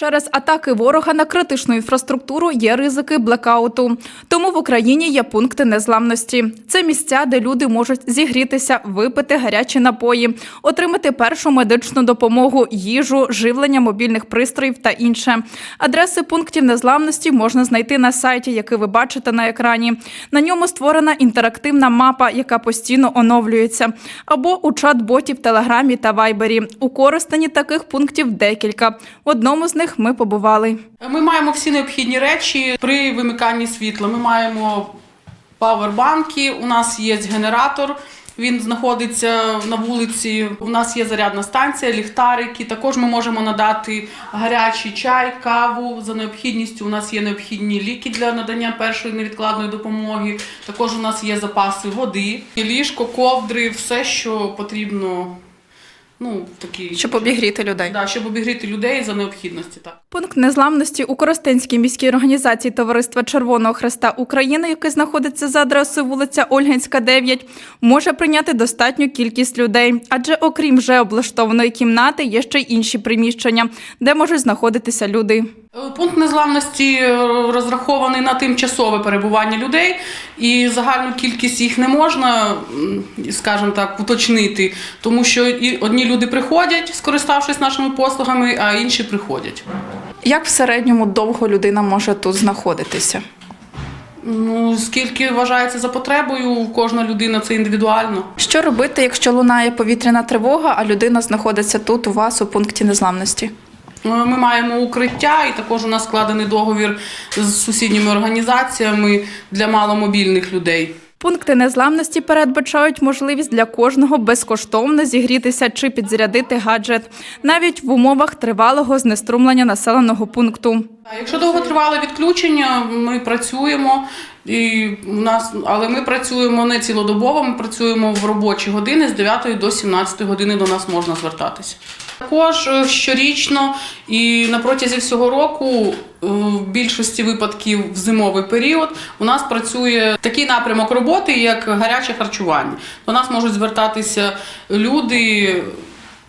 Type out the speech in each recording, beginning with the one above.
Через атаки ворога на критичну інфраструктуру є ризики блекауту. Тому в Україні є пункти незламності. Це місця, де люди можуть зігрітися, випити гарячі напої, отримати першу медичну допомогу, їжу, живлення мобільних пристроїв та інше. Адреси пунктів незламності можна знайти на сайті, який ви бачите на екрані. На ньому створена інтерактивна мапа, яка постійно оновлюється, або у чат-боті в Телеграмі та Вайбері. У Коростені таких пунктів декілька. В одному з них ми побували. Ми маємо всі необхідні речі при вимиканні світла. Ми маємо павербанки, у нас є генератор. Він знаходиться на вулиці. У нас є зарядна станція, ліхтарики. Також ми можемо надати гарячий чай, каву за необхідністю. У нас є необхідні ліки для надання першої невідкладної допомоги. Також у нас є запаси води, ліжко, ковдри, все, що потрібно. Ну, в такій Щоб обігріти людей. да, щоб обігріти людей за необхідності. Так. Пункт незламності у Коростенській міській організації Товариства Червоного Хреста України, який знаходиться за адресою вулиця Ольгинська, 9, може прийняти достатню кількість людей. Адже окрім вже облаштованої кімнати, є ще й інші приміщення, де можуть знаходитися люди. Е, Пункт незламності е, розрахований на тимчасове перебування людей, і загальну кількість їх не можна, скажімо так, уточнити, тому що і одні люди приходять, скориставшись нашими послугами, а інші приходять. Як в середньому довго людина може тут знаходитися? Ну, скільки вважається за потребою, кожна людина це індивідуально. Що робити, якщо лунає повітряна тривога, а людина знаходиться тут у вас у пункті незламності? Е, Ми маємо укриття, і також у нас складений договір з сусідніми організаціями для маломобільних людей. Пункти незламності передбачають можливість для кожного безкоштовно зігрітися чи підзарядити гаджет, навіть в умовах тривалого знеструмлення населеного пункту. Якщо довготривале відключення, ми працюємо. І у нас, але ми працюємо не цілодобово, ми працюємо в робочі години з 9 до 17 години до нас можна звертатися. Також е, щорічно і на протязі всього року, е, в більшості випадків в зимовий період, у нас працює такий напрямок роботи, як гаряче харчування. До нас можуть звертатися люди,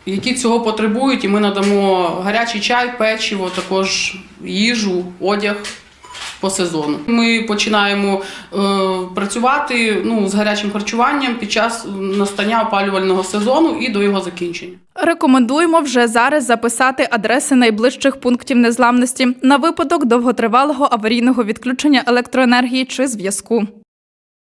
які цього потребують, і ми надамо гарячий чай, печиво, також їжу, одяг по сезону. Ми починаємо е, працювати ну, з гарячим харчуванням під час настання опалювального сезону і до його закінчення. Рекомендуємо вже зараз записати адреси найближчих пунктів незламності на випадок довготривалого аварійного відключення електроенергії чи зв'язку.